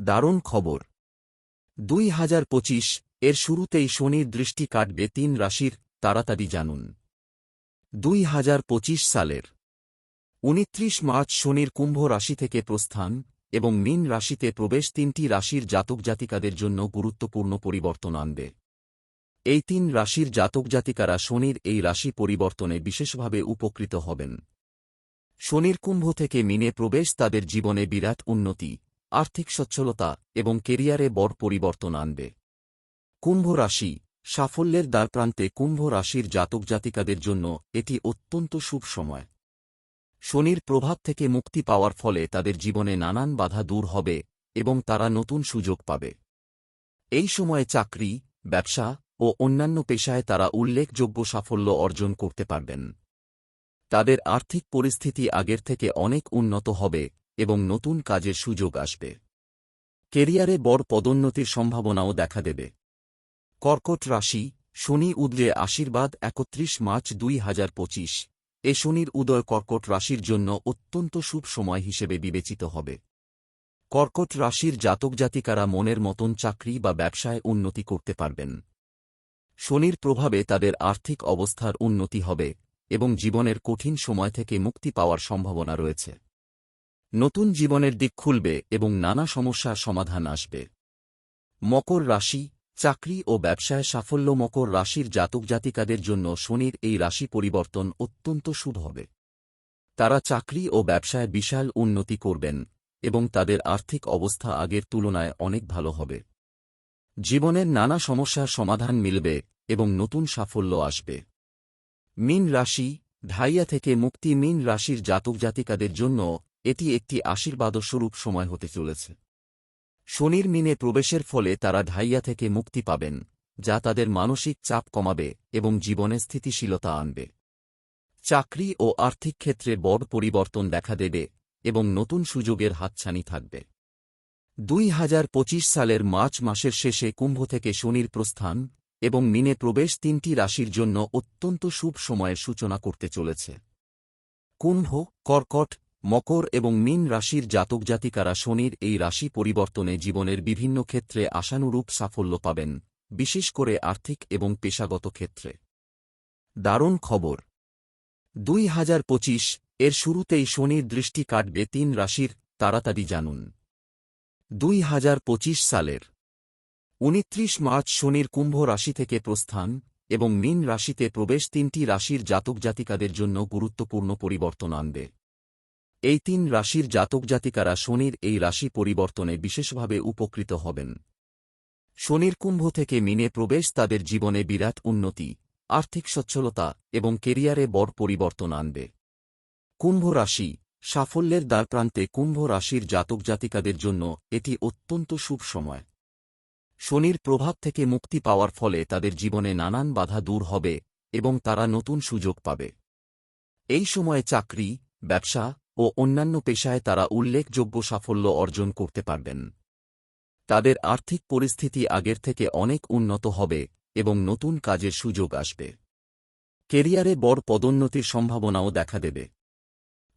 দারুণ খবর। দুই হাজার পঁচিশ, এর শুরুতেই শনির দৃষ্টি কাটবে তিন রাশির, তাড়াতাড়ি জানুন। দুই হাজার পঁচিশ সালের। উনত্রিশ মার্চ শনির কুম্ভ রাশি থেকে প্রস্থান, এবং মীন রাশিতে প্রবেশ তিনটি রাশির জাতক জাতিকাদের জন্য গুরুত্বপূর্ণ পরিবর্তন আনবে। এই তিন রাশির জাতক জাতিকারা শনির এই রাশি পরিবর্তনে বিশেষভাবে উপকৃত হবেন। শনির কুম্ভ থেকে মিনে প্রবেশ তাদের জীবনে বিরাট উন্নতি। আর্থিক সচ্ছলতা এবং কেরিয়ারে বড় পরিবর্তন আনবে। কুম্ভ রাশি, সাফল্যের দ্বারপ্রান্তে কুম্ভ রাশির জাতক জাতিকাদের জন্য এটি অত্যন্ত শুভ সময়। শনির প্রভাব থেকে মুক্তি পাওয়ার ফলে তাদের জীবনে নানান বাধা দূর হবে এবং তারা নতুন সুযোগ পাবে। এই সময়ে চাকরি, ব্যবসা ও অন্যান্য পেশায় তারা উল্লেখযোগ্য সাফল্য অর্জন করতে পারবেন। তাদের আর্থিক পরিস্থিতি আগের থেকে অনেক উন্নত হবে এবং নতুন কাজের সুযোগ আসবে। কেরিয়ারে বড় পদোন্নতির সম্ভাবনাও দেখা দেবে। কর্কট রাশি, শনি উদ্রে আশীর্বাদ একত্রিশ মার্চ দুই হাজার পঁচিশ। এ শনির উদয় কর্কট রাশির জন্য অত্যন্ত শুভ সময় হিসেবে বিবেচিত হবে। কর্কট রাশির জাতক জাতিকারা মনের মতন চাকরি বা ব্যবসায় উন্নতি করতে পারবেন। শনির প্রভাবে তাদের আর্থিক অবস্থার উন্নতি হবে এবং জীবনের কঠিন সময় থেকে মুক্তি পাওয়ার সম্ভাবনা রয়েছে। নতুন জীবনের দিক খুলবে এবং নানা সমস্যার সমাধান আসবে। মকর রাশি, চাকরি ও ব্যবসায় সাফল্য মকর রাশির জাতক জাতিকাদের জন্য শনির এই রাশি পরিবর্তন অত্যন্ত শুভ হবে। তারা চাকরি ও ব্যবসায় বিশাল উন্নতি করবেন এবং তাদের আর্থিক অবস্থা আগের তুলনায় অনেক ভালো হবে। জীবনের নানা সমস্যার সমাধান মিলবে এবং নতুন সাফল্য আসবে। মিন রাশি, ঢাইয়া থেকে মুক্তি মিন রাশির জাতক জাতিকাদের জন্য এটি একটি আশীর্বাদস্বরূপ সময় হতে চলেছে। শনির মিনে প্রবেশের ফলে তারা ঢাইয়া থেকে মুক্তি পাবেন, যা তাদের মানসিক চাপ কমাবে এবং জীবনে স্থিতিশীলতা আনবে। চাকরি ও আর্থিক ক্ষেত্রে বড় পরিবর্তন দেখা দেবে এবং নতুন সুযোগের হাতছানি থাকবে। দুই হাজার পঁচিশ সালের মার্চ মাসের শেষে কুম্ভ থেকে শনির প্রস্থান এবং মিনে প্রবেশ তিনটি রাশির জন্য অত্যন্ত শুভ সময়ের সূচনা করতে চলেছে। কুম্ভ, কর্কট মকর এবং মীন রাশির জাতক জাতিকারা শনির এই রাশি পরিবর্তনে জীবনের বিভিন্ন ক্ষেত্রে আশানুরূপ সাফল্য পাবেন, বিশেষ করে আর্থিক এবং পেশাগত ক্ষেত্রে। দারুণ খবর। দুই হাজার পঁচিশ, এর শুরুতেই শনির দৃষ্টি কাটবে তিন রাশির, তাড়াতাড়ি জানুন। দুই হাজার পঁচিশ সালের। উনত্রিশ মার্চ শনির কুম্ভ রাশি থেকে প্রস্থান এবং মীন রাশিতে প্রবেশ তিনটি রাশির জাতক জাতিকাদের জন্য গুরুত্বপূর্ণ পরিবর্তন আনবে। এই তিন রাশির জাতক জাতিকারা শনির এই রাশি পরিবর্তনে বিশেষভাবে উপকৃত হবেন। শনির কুম্ভ থেকে মিনে প্রবেশ তাদের জীবনে বিরাট উন্নতি, আর্থিক সচ্ছলতা এবং কেরিয়ারে বড় পরিবর্তন আনবে। কুম্ভ রাশি, সাফল্যের দ্বারপ্রান্তে কুম্ভ রাশির জাতক জাতিকাদের জন্য এটি অত্যন্ত শুভ সময়। শনির প্রভাব থেকে মুক্তি পাওয়ার ফলে তাদের জীবনে নানান বাধা দূর হবে এবং তারা নতুন সুযোগ পাবে। এই সময়ে চাকরি, ব্যবসা ও অন্যান্য পেশায় তারা উল্লেখযোগ্য সাফল্য অর্জন করতে পারবেন। তাদের আর্থিক পরিস্থিতি আগের থেকে অনেক উন্নত হবে এবং নতুন কাজের সুযোগ আসবে। কেরিয়ারে বড় পদোন্নতির সম্ভাবনাও দেখা দেবে।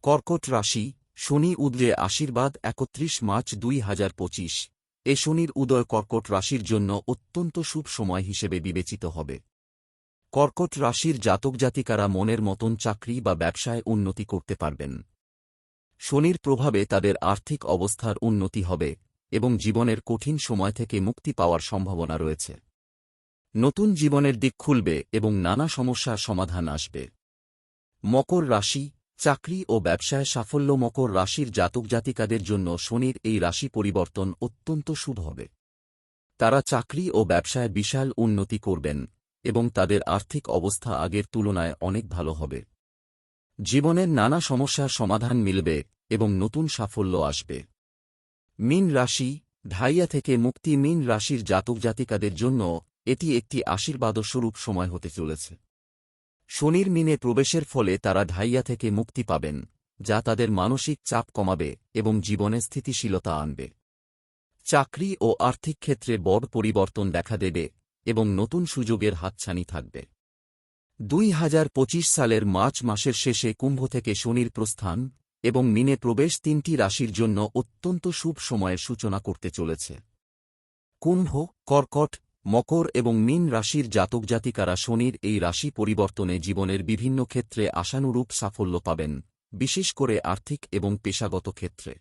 কর্কট রাশি, শনি উদ্রে আশীর্বাদ একত্রিশ মার্চ দুই হাজার পঁচিশ। এ শনির উদয় কর্কট রাশির জন্য অত্যন্ত শুভ সময় হিসেবে বিবেচিত হবে। কর্কট রাশির জাতক জাতিকারা মনের মতন চাকরি বা ব্যবসায় উন্নতি করতে পারবেন। শনির প্রভাবে তাদের আর্থিক অবস্থার উন্নতি হবে এবং জীবনের কঠিন সময় থেকে মুক্তি পাওয়ার সম্ভাবনা রয়েছে। নতুন জীবনের দিক খুলবে এবং নানা সমস্যার সমাধান আসবে। মকর রাশি, চাকরি ও ব্যবসায় সাফল্য মকর রাশির জাতক জাতিকাদের জন্য শনির এই রাশি পরিবর্তন অত্যন্ত শুভ হবে। তারা চাকরি ও ব্যবসায় বিশাল উন্নতি করবেন এবং তাদের আর্থিক অবস্থা আগের তুলনায় অনেক ভালো হবে। জীবনের নানা সমস্যার সমাধান মিলবে এবং নতুন সাফল্য আসবে। মিন রাশি, ঢাইয়া থেকে মুক্তি মিন রাশির জাতক জাতিকাদের জন্য এটি একটি আশীর্বাদস্বরূপ সময় হতে চলেছে। শনির মিনে প্রবেশের ফলে তারা ঢাইয়া থেকে মুক্তি পাবেন, যা তাদের মানসিক চাপ কমাবে এবং জীবনে স্থিতিশীলতা আনবে। চাকরি ও আর্থিক ক্ষেত্রে বড় পরিবর্তন দেখা দেবে এবং নতুন সুযোগের হাতছানি থাকবে। দুই হাজার পঁচিশ সালের মার্চ মাসের শেষে কুম্ভ থেকে শনির প্রস্থান এবং মিনে প্রবেশ তিনটি রাশির জন্য অত্যন্ত শুভ সময়ের সূচনা করতে চলেছে। কুম্ভ, কর্কট, মকর এবং মিন রাশির জাতক জাতিকারা শনির এই রাশি পরিবর্তনে জীবনের বিভিন্ন ক্ষেত্রে আশানুরূপ সাফল্য পাবেন, বিশেষ করে আর্থিক এবং পেশাগত ক্ষেত্রে।